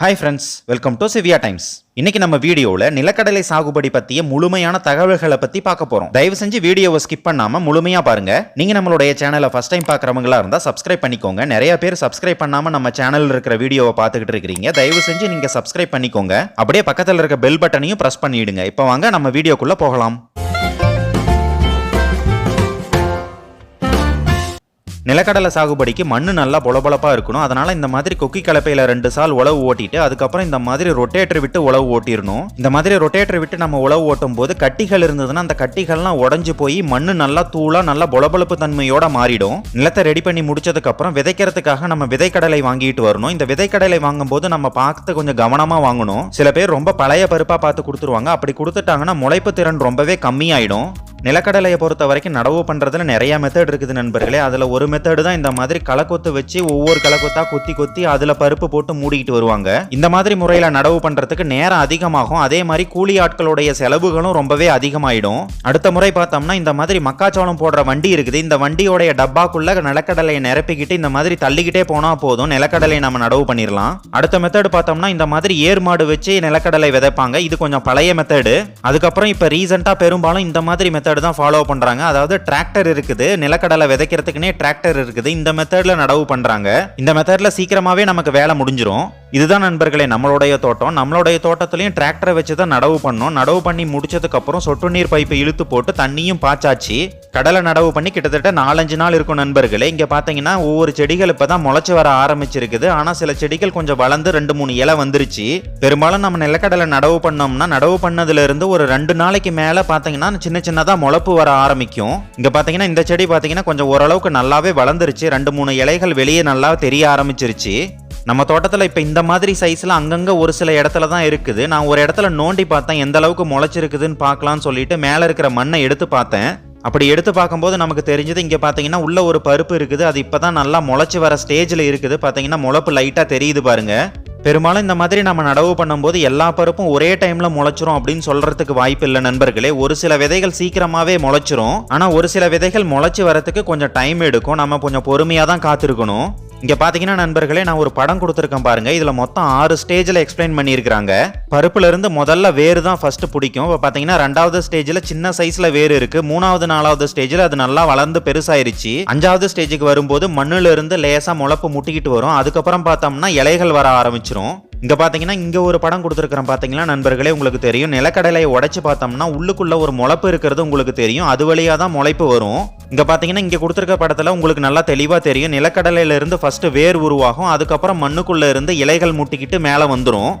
Hi friends welcome to Siviya Times இன்னைக்கு நம்ம வீடியோவில் நிலக்கடலை சாகுபடி பற்றிய முழுமையான தகவல்களை பற்றி பார்க்க போகிறோம் தயவு செஞ்சு வீடியோவை ஸ்கிப் பண்ணாமல் முழுமையாக பாருங்க. நீங்கள் நம்மளுடைய சேனலை ஃபஸ்ட் டைம் பார்க்குறவங்களா இருந்தால் சப்ஸ்கிரைப் பண்ணிக்கோங்க. நிறைய பேர் சப்ஸ்கிரைப் பண்ணாமல் நம்ம சேனலில் இருக்கிற வீடியோவை பார்த்துக்கிட்டு இருக்கிறீங்க. தயவு செஞ்சு நீங்கள் சப்ஸ்கிரைப் பண்ணிக்கோங்க. அப்படியே பக்கத்தில் இருக்க பெல் பட்டனையும் ப்ரெஸ் பண்ணிவிடுங்க இப்போ வாங்க நம்ம வீடியோக்குள்ளே போகலாம். நிலக்கடலை சாகுபடிக்கு மண்ணு நல்லா பொலபொலப்பாக இருக்கணும். அதனால இந்த மாதிரி கொக்கி கலப்பையில் ரெண்டு சால் உழவு ஓட்டிட்டு அதுக்கப்புறம் இந்த மாதிரி ரொட்டேட்டர் விட்டு உழவு ஓட்டிடணும். இந்த மாதிரி ரொட்டேட்டர் விட்டு நம்ம உழவு ஓட்டும் போது கட்டிகள் இருந்ததுன்னா அந்த கட்டிகள்லாம் உடஞ்சு போய் மண்ணு நல்லா தூளா நல்லா பொலபொலப்பு தன்மையோட மாறிடும். நிலத்தை ரெடி பண்ணி முடிச்சதுக்கு அப்புறம் விதைக்கிறதுக்காக நம்ம விதைக்கடலை வாங்கிட்டு வரணும். இந்த விதைக்கடலை வாங்கும்போது நம்ம பார்த்து கொஞ்சம் கவனமா வாங்கணும். சில பேர் ரொம்ப பழைய பருப்பா பார்த்து கொடுத்துருவாங்க. அப்படி கொடுத்துட்டாங்கன்னா முளைப்பு திறன் ரொம்பவே கம்மியாயிடும். நிலக்கடலையை பொறுத்த வரைக்கும் நடவு பண்ணுறதுல நிறைய மெத்தட் இருக்குது நண்பர்களே. அதில் ஒரு மெத்தடு தான் இந்த மாதிரி களைக்கொத்து வச்சு ஒவ்வொரு களைக்கொத்தா கொத்தி கொத்தி அதில் பருப்பு போட்டு மூடிக்கிட்டு வருவாங்க. இந்த மாதிரி முறையில் நடவு பண்ணுறதுக்கு நேரம் அதிகமாகும். அதே மாதிரி கூலி ஆட்களுடைய செலவுகளும் ரொம்பவே அதிகமாயிடும். அடுத்த முறை பார்த்தோம்னா இந்த மாதிரி மக்காச்சோளம் போடுற வண்டி இருக்குது. இந்த வண்டியோடைய டப்பாக்குள்ள நிலக்கடலையை நிரப்பிக்கிட்டு இந்த மாதிரி தள்ளிக்கிட்டே போனால் போதும். நிலக்கடலையை நம்ம நடவு பண்ணிடலாம். அடுத்த மெத்தடு பார்த்தோம்னா இந்த மாதிரி ஏர் மாடு வச்சு நிலக்கடலை விதைப்பாங்க. இது கொஞ்சம் பழைய மெத்தடு அதுக்கப்புறம் இப்போ ரீசெண்டாக பெரும்பாலும் இந்த மாதிரி மெத்தட் தான் ஃபாலோ பண்ணுறாங்க அதாவது டிராக்டர் இருக்குது நிலக்கடலை விதைக்கிறதுக்குனே டிராக்டர் இருக்குது. இந்த மெத்தடில் நடவு பண்ணுறாங்க இந்த மெத்தடில் சீக்கிரமாகவே நமக்கு வேலை முடிஞ்சிடும் இதுதான் நண்பர்களே நம்மளுடைய தோட்டம். நம்மளுடைய தோட்டத்துலையும் டிராக்டரை வச்சு தான் நடவு பண்ணோம். நடவு பண்ணி முடிச்சதுக்கப்புறம் சொட்டு நீர் பைப்பை இழுத்து போட்டு தண்ணியும் பாய்ச்சாச்சு. கடலை நடவு பண்ணி கிட்டத்தட்ட நாலஞ்சு நாள் இருக்கும் நண்பர்களே. இங்கே பார்த்தீங்கன்னா ஒவ்வொரு செடிகள் இப்போ தான் முளைச்சி வர ஆரம்பிச்சிருக்குது. ஆனால் சில செடிகள் கொஞ்சம் வளர்ந்து ரெண்டு மூணு இலை வந்துருச்சு. பெரும்பாலும் நம்ம நிலக்கடலை நடவு பண்ணோம்னா நடவு பண்ணதுல இருந்து ஒரு ரெண்டு நாளைக்கு மேலே பார்த்தீங்கன்னா சின்ன சின்னதாக முளப்பு வர ஆரம்பிக்கும். இங்கே பார்த்தீங்கன்னா இந்த செடி பார்த்தீங்கன்னா கொஞ்சம் ஓரளவுக்கு நல்லாவே வளர்ந்துருச்சு. ரெண்டு மூணு இலைகள் வெளியே நல்லா தெரிய ஆரம்பிச்சிருச்சு. நம்ம தோட்டத்தில் இப்போ இந்த மாதிரி சைஸில் அங்கங்கே ஒரு சில இடத்துல தான் இருக்குது. நான் ஒரு இடத்துல நோண்டி பார்த்தேன் எந்த அளவுக்கு முளைச்சிருக்குதுன்னு பார்க்கலான்னு சொல்லிட்டு மேலே இருக்கிற மண்ணை எடுத்து பார்த்தேன். அப்படி எடுத்து பார்க்கும்போது நமக்கு தெரிஞ்சது இங்கே பார்த்தீங்கன்னா உள்ள ஒரு பருப்பு இருக்குது. அது இப்போ தான் நல்லா முளைச்சி வர ஸ்டேஜில் இருக்குது. பார்த்தீங்கன்னா முளப்பு லைட்டாக தெரியுது பாருங்க. பெரும்பாலும் இந்த மாதிரி நம்ம நடவு பண்ணும்போது எல்லா பருப்பும் ஒரே டைமில் முளைச்சிரும் அப்படின்னு சொல்கிறதுக்கு வாய்ப்பு இல்லை நண்பர்களே. ஒரு சில விதைகள் சீக்கிரமாகவே முளைச்சிரும். ஆனால் ஒரு சில விதைகள் முளைச்சி வரத்துக்கு கொஞ்சம் டைம் எடுக்கும். நம்ம கொஞ்சம் பொறுமையாக தான் காத்திருக்கணும். இங்க பாத்தீங்கன்னா நண்பர்களே நான் ஒரு படம் கொடுத்துருக்கேன் பாருங்க. இதுல மொத்தம் ஆறு ஸ்டேஜ்ல எக்ஸ்பிளைன் பண்ணியிருக்காங்க பருப்புல இருந்து முதல்ல வேறு தான் ஃபர்ஸ்ட் பிடிக்கும். இப்போ பாத்தீங்கன்னா ரெண்டாவது ஸ்டேஜ்ல சின்ன சைஸ்ல வேறு இருக்கு. மூணாவது நாலாவது ஸ்டேஜ்ல அது நல்லா வளர்ந்து பெருசாயிருச்சு. அஞ்சாவது ஸ்டேஜுக்கு வரும்போது மண்ணுல இருந்து லேசா முளப்பு முட்டிக்கிட்டு வரும். அதுக்கப்புறம் பார்த்தோம்னா இலைகள் வர ஆரம்பிச்சிரும். இங்க பாத்தீங்கன்னா இங்க ஒரு படம் கொடுத்துருக்கிறேன் பாத்தீங்களா நண்பர்களே உங்களுக்கு தெரியும். நிலக்கடலையை உடைச்சு பார்த்தோம்னா உள்ளுக்குள்ள ஒரு முளப்பு இருக்கிறது உங்களுக்கு தெரியும். அது வழியா தான் முளைப்பு வரும். இங்க பாத்தீங்கன்னா இங்க கொடுத்துருக்க படத்துல உங்களுக்கு நல்லா தெளிவா தெரியும். நிலக்கடலையில இருந்து ஃபர்ஸ்ட் வேர் உருவாகும். அதுக்கப்புறம் மண்ணுக்குள்ள இருந்து இலைகள் முட்டிக்கிட்டு மேல வந்துடும்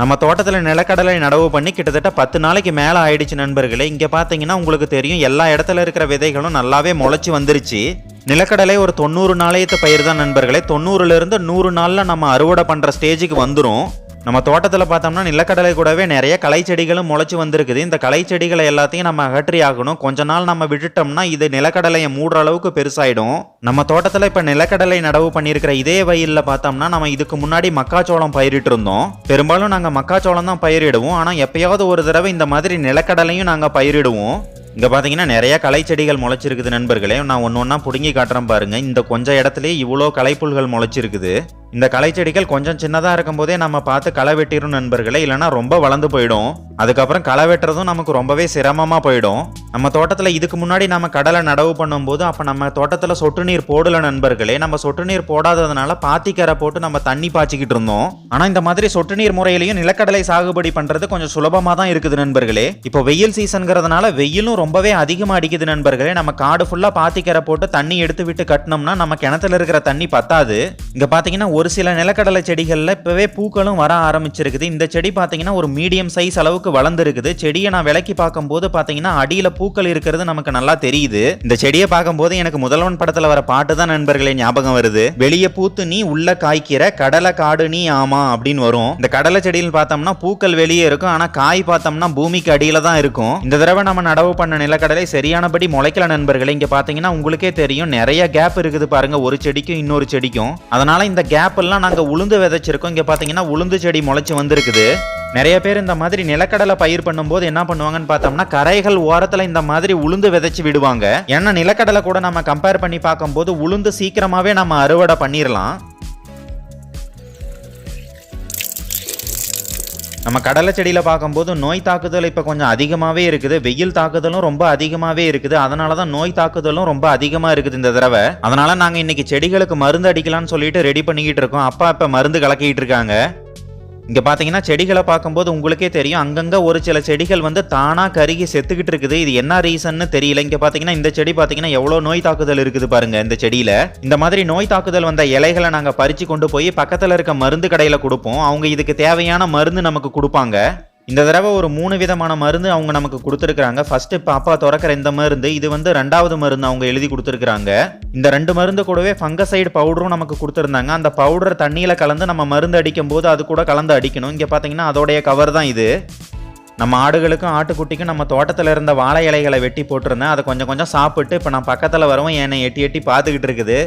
நம்ம தோட்டத்தில் நிலக்கடலை நடவு பண்ணி கிட்டத்தட்ட பத்து நாளைக்கு மேலே ஆயிடுச்சு நண்பர்களே. இங்கே பார்த்தீங்கன்னா உங்களுக்கு தெரியும் எல்லா இடத்துல இருக்கிற விதைகளும் நல்லாவே முளைச்சி வந்துருச்சு. நிலக்கடலை ஒரு தொண்ணூறு நாளையத்து பயிர் தான் நண்பர்களே. தொண்ணூறுலேருந்து நூறு நாளில் நம்ம அறுவடை பண்ணுற ஸ்டேஜுக்கு வந்துடும் நம்ம தோட்டத்தில் பார்த்தோம்னா நிலக்கடலை கூடவே நிறைய களை செடிகளும் முளைச்சி வந்திருக்குது. இந்த களை செடிகளை எல்லாத்தையும் நம்ம அகற்றி ஆகணும். கொஞ்ச நாள் நம்ம விட்டுட்டோம்னா இது நிலக்கடலையை மூடுற அளவுக்கு பெருசாயிடும். நம்ம தோட்டத்தில் இப்போ நிலக்கடலை நடவு பண்ணியிருக்கிற இதே வயலில் பார்த்தோம்னா நம்ம இதுக்கு முன்னாடி மக்காச்சோளம் பயிரிட்டு இருந்தோம். பெரும்பாலும் நாங்கள் மக்காச்சோளம் தான் பயிரிடுவோம். ஆனால் எப்பயாவது ஒரு தடவை இந்த மாதிரி நிலக்கடலையும் நாங்கள் பயிரிடுவோம். இங்கே பார்த்தீங்கன்னா நிறைய களை செடிகள் முளைச்சிருக்குது நண்பர்களே. நான் ஒன்று ஒன்றா பிடுங்கி காட்டுறேன் பாருங்கள் இந்த கொஞ்சம் இடத்துலையே இவ்வளோ களைப்புல்கள் முளைச்சிருக்குது. இந்த களை செடிகள் கொஞ்சம் சின்னதாக இருக்கும்போதே நம்ம பார்த்து களை வெட்டிடும் நண்பர்களே இல்லைன்னா ரொம்ப வளர்ந்து போயிடும். அதுக்கப்புறம் களை வெட்டுறதும் நமக்கு ரொம்பவே சிரமமாக போயிடும். நம்ம தோட்டத்தில் இதுக்கு முன்னாடி நம்ம கடலை நடவு பண்ணும்போது அப்போ நம்ம தோட்டத்தில் சொட்டு நீர் போடல நண்பர்களே. நம்ம சொட்டு நீர் போடாததுனால பாத்திக்கரை போட்டு நம்ம தண்ணி பாய்ச்சிக்கிட்டு இருந்தோம். ஆனால் இந்த மாதிரி சொட்டு நீர் முறையிலையும் நிலக்கடலை சாகுபடி பண்ணுறது கொஞ்சம் சுலபமாக தான் இருக்குது நண்பர்களே. இப்போ வெயில் சீசன்கிறதுனால வெயிலும் ரொம்பவே அதிகமாக அடிக்குது நண்பர்களே. நம்ம காடு ஃபுல்லாக பாத்திக்கரை போட்டு தண்ணி எடுத்து விட்டு கட்டினோம்னா நம்ம கிணத்துல இருக்கிற தண்ணி பத்தாது. இங்கே பார்த்தீங்கன்னா ஒரு சில நிலக்கடலை செடிகளில் இப்போவே பூக்களும் வர ஆரம்பிச்சிருக்குது. இந்த செடி பார்த்தீங்கன்னா ஒரு மீடியம் சைஸ் அளவுக்கு வளர்ந்துருக்குது. செடியை நான் விலக்கி பார்க்கும்போது பார்த்தீங்கன்னா அடியில் பூக்கள் இருக்கிறது நமக்கு நல்லா தெரியுது. இந்த செடியை பார்க்கும்போது எனக்கு முதல்வன் படத்தில் வர பாட்டு தான் நண்பர்களே ஞாபகம் வருது. வெளியே பூத்து நீ உள்ள காய்க்கிற கடலை காடு நீ ஆமா அப்படின்னு வரும். இந்த கடலை செடியில் பார்த்தோம்னா பூக்கள் வெளியே இருக்கும். ஆனால் காய் பார்த்தோம்னா பூமிக்கு அடியில தான் இருக்கும். இந்த தடவை நம்ம நடவு பண்ண நிலக்கடலை சரியானபடி முளைக்கல நண்பர்களே. இங்கே பார்த்தீங்கன்னா உங்களுக்கே தெரியும். நிறைய கேப் இருக்குது பாருங்க. ஒரு செடிக்கும் இன்னொரு செடிக்கும். அதனால இந்த கேப் ஆப்பிள்லாம் நாங்கள் உளுந்து விதைச்சிருக்கோம். இங்கே பார்த்தீங்கன்னா உளுந்து செடி முளைச்சி வந்திருக்குது. நிறைய பேர் இந்த மாதிரி நிலக்கடலை பயிர் பண்ணும்போது என்ன பண்ணுவாங்கன்னு பார்த்தோம்னா கரைகள் ஓரத்தில் இந்த மாதிரி உளுந்து விதைச்சு விடுவாங்க. ஏன்னா நிலக்கடலை கூட நம்ம கம்பேர் பண்ணி பார்க்கும்போது உளுந்து சீக்கிரமாகவே நம்ம அறுவடை பண்ணிடலாம் நம்ம கடலை செடியில் பார்க்கும்போது நோய் தாக்குதல் இப்போ கொஞ்சம் அதிகமாகவே இருக்குது. வெயில் தாக்குதலும் ரொம்ப அதிகமாகவே இருக்குது. அதனால தான் நோய் தாக்குதலும் ரொம்ப அதிகமாக இருக்குது இந்த தடவை. அதனால நாங்கள் இன்னைக்கு செடிகளுக்கு மருந்து அடிக்கலாம்னு சொல்லிட்டு ரெடி பண்ணிக்கிட்டு இருக்கோம். அப்பா இப்போ மருந்து கலக்கிட்டு இருக்காங்க. இங்க பாத்தீங்கன்னா செடிகளை பார்க்கும்போது உங்களுக்கே தெரியும். அங்கங்க ஒரு சில செடிகள் வந்து தானா கருகி செத்துக்கிட்டு இருக்குது. இது என்ன ரீசன்னு தெரியல. இங்க பாத்தீங்கன்னா இந்த செடி பாத்தீங்கன்னா எவ்வளவு நோய் தாக்குதல் இருக்குது பாருங்க. இந்த செடியில இந்த மாதிரி நோய் தாக்குதல் வந்த இலைகளை நாங்க பறிச்சு கொண்டு போய் பக்கத்துல இருக்க மருந்து கடையில கொடுப்போம். அவங்க இதுக்கு தேவையான மருந்து நமக்கு கொடுப்பாங்க. இந்த தடவை ஒரு மூணு விதமான மருந்து அவங்க நமக்கு கொடுத்துருக்குறாங்க. ஃபர்ஸ்ட் இப்போ அப்பா திறக்கிற இந்த மருந்து இது வந்து ரெண்டாவது மருந்து அவங்க எழுதி கொடுத்துருக்குறாங்க. இந்த ரெண்டு மருந்து கூடவே ஃபங்கசைடு பவுடரும் நமக்கு கொடுத்துருந்தாங்க. அந்த பவுடர் தண்ணியில் கலந்து நம்ம மருந்து அடிக்கும் போது அது கூட கலந்து அடிக்கணும். இங்கே பார்த்தீங்கன்னா அதோடைய கவர் தான் இது. நம்ம ஆடுகளுக்கும் ஆட்டுக்குட்டிக்கும் நம்ம தோட்டத்தில் இருந்த வாழை இலைகளை வெட்டி போட்டிருந்தேன். அதை கொஞ்சம் கொஞ்சம் சாப்பிட்டு இப்போ நான் பக்கத்தில் வரவும் என்னை எட்டி எட்டி பார்த்துக்கிட்டு இருக்குது.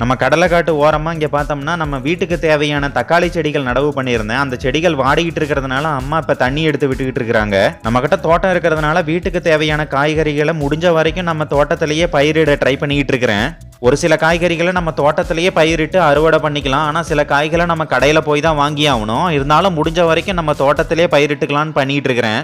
நம்ம கடலைக்காட்டு ஓரமாக இங்கே பார்த்தோம்னா நம்ம வீட்டுக்கு தேவையான தக்காளி செடிகள் நடவு பண்ணியிருந்தேன். அந்த செடிகள் வாடிக்கிட்டு இருக்கிறதுனால அம்மா இப்போ தண்ணி எடுத்து விட்டுக்கிட்டு இருக்கிறாங்க. நம்மக்கிட்ட தோட்டம் இருக்கிறதுனால வீட்டுக்கு தேவையான காய்கறிகளை முடிஞ்ச வரைக்கும் நம்ம தோட்டத்திலேயே பயிரிட ட்ரை பண்ணிக்கிட்டு இருக்கிறேன். ஒரு சில காய்கறிகளை நம்ம தோட்டத்திலேயே பயிரிட்டு அறுவடை பண்ணிக்கலாம். ஆனால் சில காய்களை நம்ம கடையில் போய் தான் வாங்கி ஆகணும் இருந்தாலும் முடிஞ்ச வரைக்கும் நம்ம தோட்டத்திலேயே பயிரிட்டுக்கலான்னு பண்ணிக்கிட்டு இருக்கிறேன்.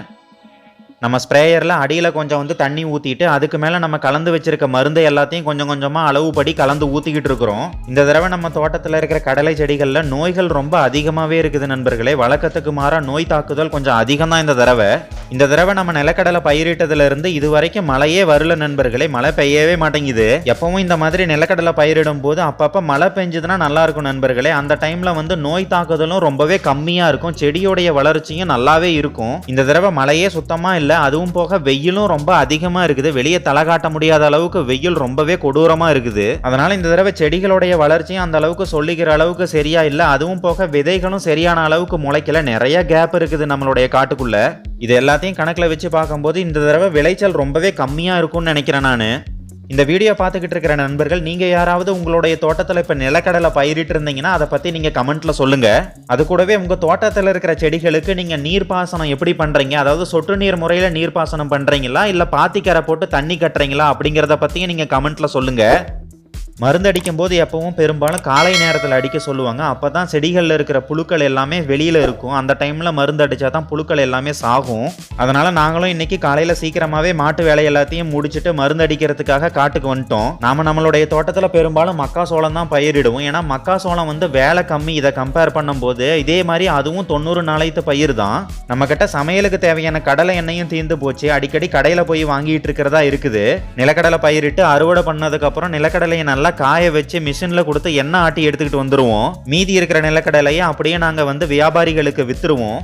நம்ம ஸ்ப்ரேயரில் அடியில் கொஞ்சம் வந்து தண்ணி ஊற்றிட்டு அதுக்கு மேலே நம்ம கலந்து வச்சிருக்க மருந்தை எல்லாத்தையும் கொஞ்சம் கொஞ்சமாக அளவுபடி கலந்து ஊற்றிக்கிட்டு இருக்கிறோம். இந்த தடவை நம்ம தோட்டத்தில் இருக்கிற கடலை செடிகளில் நோய்கள் ரொம்ப அதிகமாகவே இருக்குது நண்பர்களே. வழக்கத்துக்கு மாறாக நோய் தாக்குதல் கொஞ்சம் அதிகம் தான் இந்த தடவை. இந்த தடவை நம்ம நிலக்கடலை பயிரிட்டதுலேருந்து இது வரைக்கும் மழையே வரல நண்பர்களே. மழை பெய்யவே மாட்டேங்குது. எப்பவும் இந்த மாதிரி நிலக்கடலை பயிரிடும் போது அப்பப்போ மழை பெஞ்சதுன்னா நல்லா இருக்கும் நண்பர்களே. அந்த டைமில் வந்து நோய் தாக்குதலும் ரொம்பவே கம்மியாக இருக்கும். செடியோடைய வளர்ச்சியும் நல்லாவே இருக்கும். இந்த தடவை மழையே சுத்தமாக இல்லை அதுவும் போக வெயிலும் ரொம்ப அதிகமா இருக்குது. வெளியே தலை காட்ட முடியாத அளவுக்கு வெயில் ரொம்பவே கொடூரமா இருக்குது. அதனால இந்த தடவை செடிகளுடைய வளர்ச்சியும் அந்த அளவுக்கு சொல்லிக்கிற அளவுக்கு சரியா இல்லை. அதுவும் போக விதைகளும் சரியான அளவுக்கு முளைக்கல. நிறைய கேப் இருக்குது நம்மளுடைய காட்டுக்குள்ள. இது எல்லாத்தையும் கணக்கில் வச்சு பார்க்கும்போது இந்த தடவை விளைச்சல் ரொம்பவே கம்மியாக இருக்கும்னு நினைக்கிறேன் நான். இந்த வீடியோ பார்த்துக்கிட்டு இருக்கிற நண்பர்கள் நீங்கள் யாராவது உங்களுடைய தோட்டத்தில் இப்போ நிலக்கடலை பயிரிட்டு இருந்தீங்கன்னா அதை பற்றி நீங்கள் கமெண்ட்டில் சொல்லுங்கள் அது கூடவே உங்கள் தோட்டத்தில் இருக்கிற செடிகளுக்கு நீங்கள் நீர்ப்பாசனம் எப்படி பண்ணுறீங்க அதாவது சொட்டு நீர் முறையில் நீர்ப்பாசனம் பண்ணுறீங்களா இல்லை பாத்திக்கரை போட்டு தண்ணி கட்டுறீங்களா? அப்படிங்கிறத பற்றியும் நீங்கள் கமெண்ட்டில் சொல்லுங்கள் மருந்து அடிக்கும் போது எப்பவும் பெரும்பாலும் காலை நேரத்தில் அடிக்க சொல்லுவாங்க. அப்போ தான் செடிகளில் இருக்கிற புழுக்கள் எல்லாமே வெளியில் இருக்கும். அந்த டைமில் மருந்து அடித்தா தான் புழுக்கள் எல்லாமே சாகும். அதனால் நாங்களும் இன்றைக்கி காலையில் சீக்கிரமாகவே மாட்டு வேலை எல்லாத்தையும் முடிச்சுட்டு மருந்து அடிக்கிறதுக்காக காட்டுக்கு வந்துட்டோம். நாம நம்மளுடைய தோட்டத்தில் பெரும்பாலும் மக்காசோளம் தான் பயிரிடுவோம். ஏன்னா மக்காசோளம் வந்து வேலை கம்மி. இதை கம்பேர் பண்ணும்போது இதே மாதிரி அதுவும் தொண்ணூறு நாளைத்து பயிர் தான். நம்மக்கிட்ட சமையலுக்கு தேவையான கடலை எண்ணெயும் தீர்ந்து போச்சு. அடிக்கடி கடையில் போய் வாங்கிட்டு இருக்கிறதா இருக்குது. நிலக்கடலை பயிரிட்டு அறுவடை பண்ணதுக்கப்புறம் நிலக்கடலையை நல்லா காய வச்சு மிஷினில் கொடுத்து எண்ணெய் ஆட்டி எடுத்துக்கிட்டு வந்துடுவோம் மீதி இருக்கிற நிலக்கடலையை அப்படியே நாங்கள் வந்து வியாபாரிகளுக்கு விற்றுருவோம்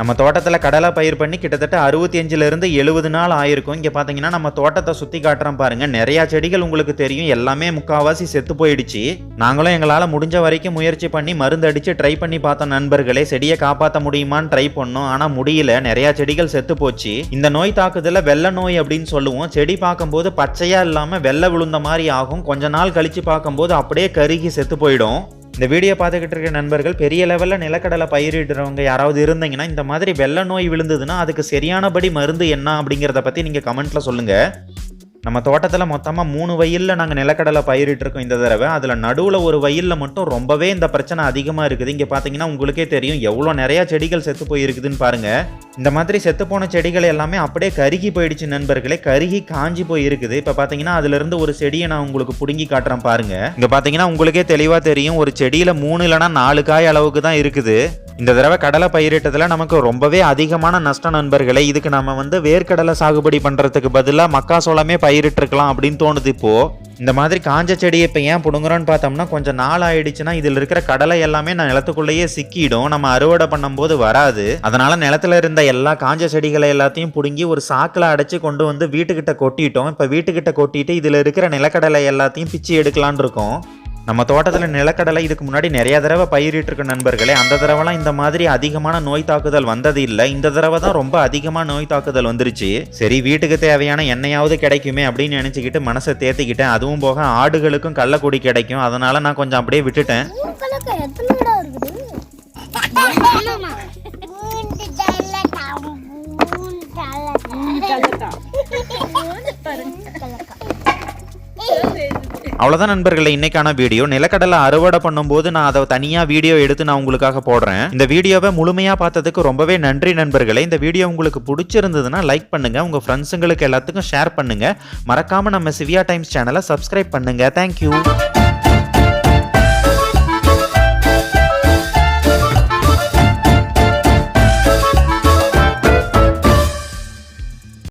நம்ம தோட்டத்தில் கடலை பயிர் பண்ணி கிட்டத்தட்ட அறுபத்தி அஞ்சுலேருந்து எழுபது நாள் ஆயிருக்கும். இங்கே பார்த்தீங்கன்னா நம்ம தோட்டத்தை சுற்றி காட்டுறோம் பாருங்க. நிறையா செடிகள் உங்களுக்கு தெரியும். எல்லாமே முக்கால்வாசி செத்து போயிடுச்சு. நாங்களும் எங்களால் முடிஞ்ச வரைக்கும் முயற்சி பண்ணி மருந்து அடித்து ட்ரை பண்ணி பார்த்த நண்பர்களே. செடியை காப்பாற்ற முடியுமான்னு ட்ரை பண்ணோம். ஆனால் முடியல. நிறையா செடிகள் செத்து போச்சு. இந்த நோய் தாக்குதலில் வெள்ளை நோய் அப்படின்னு சொல்லுவோம். செடி பார்க்கும்போது பச்சையாக இல்லாமல் வெள்ளை விழுந்த மாதிரி ஆகும். கொஞ்ச நாள் கழித்து பார்க்கும்போது அப்படியே கருகி செத்து போயிடும். இந்த வீடியோ பார்த்துக்கிட்டு இருக்க நண்பர்கள் பெரிய லெவலில் நிலக்கடலை பயிரிடுறவங்க யாராவது இருந்தீங்கன்னா இந்த மாதிரி வெள்ள நோய் விழுந்ததுன்னா அதுக்கு சரியானபடி மருந்து என்ன அப்படிங்கிறத பற்றி நீங்கள் கமெண்ட்டில் சொல்லுங்கள் நம்ம தோட்டத்தில் மொத்தமாக மூணு வயலில் நாங்கள் நிலக்கடலை பயிரிட்டிருக்கோம் இந்த தடவை. அதில் நடுவில் ஒரு வயலில் மட்டும் ரொம்பவே இந்த பிரச்சனை அதிகமாக இருக்குது. இங்கே பார்த்தீங்கன்னா உங்களுக்கே தெரியும் எவ்வளோ நிறையா செடிகள் செத்து போயிருக்குதுன்னு பாருங்கள் இந்த மாதிரி செத்து போன செடிகள் எல்லாமே அப்படியே கருகி போயிடுச்சு நண்பர்களே. கருகி காஞ்சி போய் இருக்குது இப்போ பார்த்தீங்கன்னா அதுலேருந்து ஒரு செடியை நான் உங்களுக்கு பிடுங்கி காட்டுறேன் பாருங்கள் இங்கே பார்த்தீங்கன்னா உங்களுக்கே தெளிவாக தெரியும் ஒரு செடியில் மூணு இல்லைனா நாலு காய் அளவுக்கு தான் இருக்குது. இந்த தடவை கடலை பயிரிட்டதில் நமக்கு ரொம்பவே அதிகமான நஷ்டம் நண்பர்களே இதுக்கு நம்ம வந்து வேர்க்கடலை சாகுபடி பண்ணுறதுக்கு பதிலாக மக்காசோளமே பயிரிட்டிருக்கலாம் அப்படின்னு தோணுது இப்போது இந்த மாதிரி காஞ்ச செடியை இப்போ ஏன் பிடுங்குறோன்னு பார்த்தோம்னா கொஞ்சம் நாள் ஆயிடுச்சுன்னா இதில் இருக்கிற கடலை எல்லாமே நான் நிலத்துக்குள்ளேயே சிக்கிடும். நம்ம அறுவடை பண்ணும்போது வராது. அதனால நிலத்துல இருந்த எல்லா காஞ்ச செடிகளை எல்லாத்தையும் பிடுங்கி ஒரு சாக்கில் அடைச்சு கொண்டு வந்து வீட்டுக்கிட்ட கொட்டிட்டோம். இப்போ வீட்டுக்கிட்ட கொட்டிட்டு இதில் இருக்கிற நிலக்கடலை எல்லாத்தையும் பிச்சு எடுக்கலான் இருக்கோம். நம்ம தோட்டத்தில் நிலக்கடலை இதுக்கு முன்னாடி நிறைய தடவை பயிரிட்டிருக்க நண்பர்களே அந்த தடவைலாம் இந்த மாதிரி அதிகமான நோய் தாக்குதல் வந்தது இல்லை. இந்த தடவை தான் ரொம்ப அதிகமாக நோய் தாக்குதல் வந்துருச்சு. சரி வீட்டுக்கு தேவையான எண்ணெயாவது கிடைக்குமே அப்படின்னு நினச்சிக்கிட்டு மனசை தேத்திக்கிட்டேன். அதுவும் போக ஆடுகளுக்கும் கள்ளக்குடி கிடைக்கும். அதனால நான் கொஞ்சம் அப்படியே விட்டுட்டேன். மூக்கலக்க அவ்வளவுதான் நண்பர்களை இன்னைக்கான வீடியோ. நிலக்கடலை அறுவடை பண்ணும்போது நான் அதை தனியா வீடியோ எடுத்து நான் உங்களுக்காக போடுறேன். இந்த வீடியோவை முழுமையா பார்த்ததுக்கு ரொம்பவே நன்றி நண்பர்களே. இந்த வீடியோ உங்களுக்கு பிடிச்சிருந்ததுன்னா லைக் பண்ணுங்க. உங்க ஃப்ரெண்ட்ஸுங்களுக்கு எல்லாத்துக்கும் ஷேர் பண்ணுங்க. மறக்காம நம்ம சிவியா டைம்ஸ் சேனலை சப்ஸ்கிரைப் பண்ணுங்க. Thank you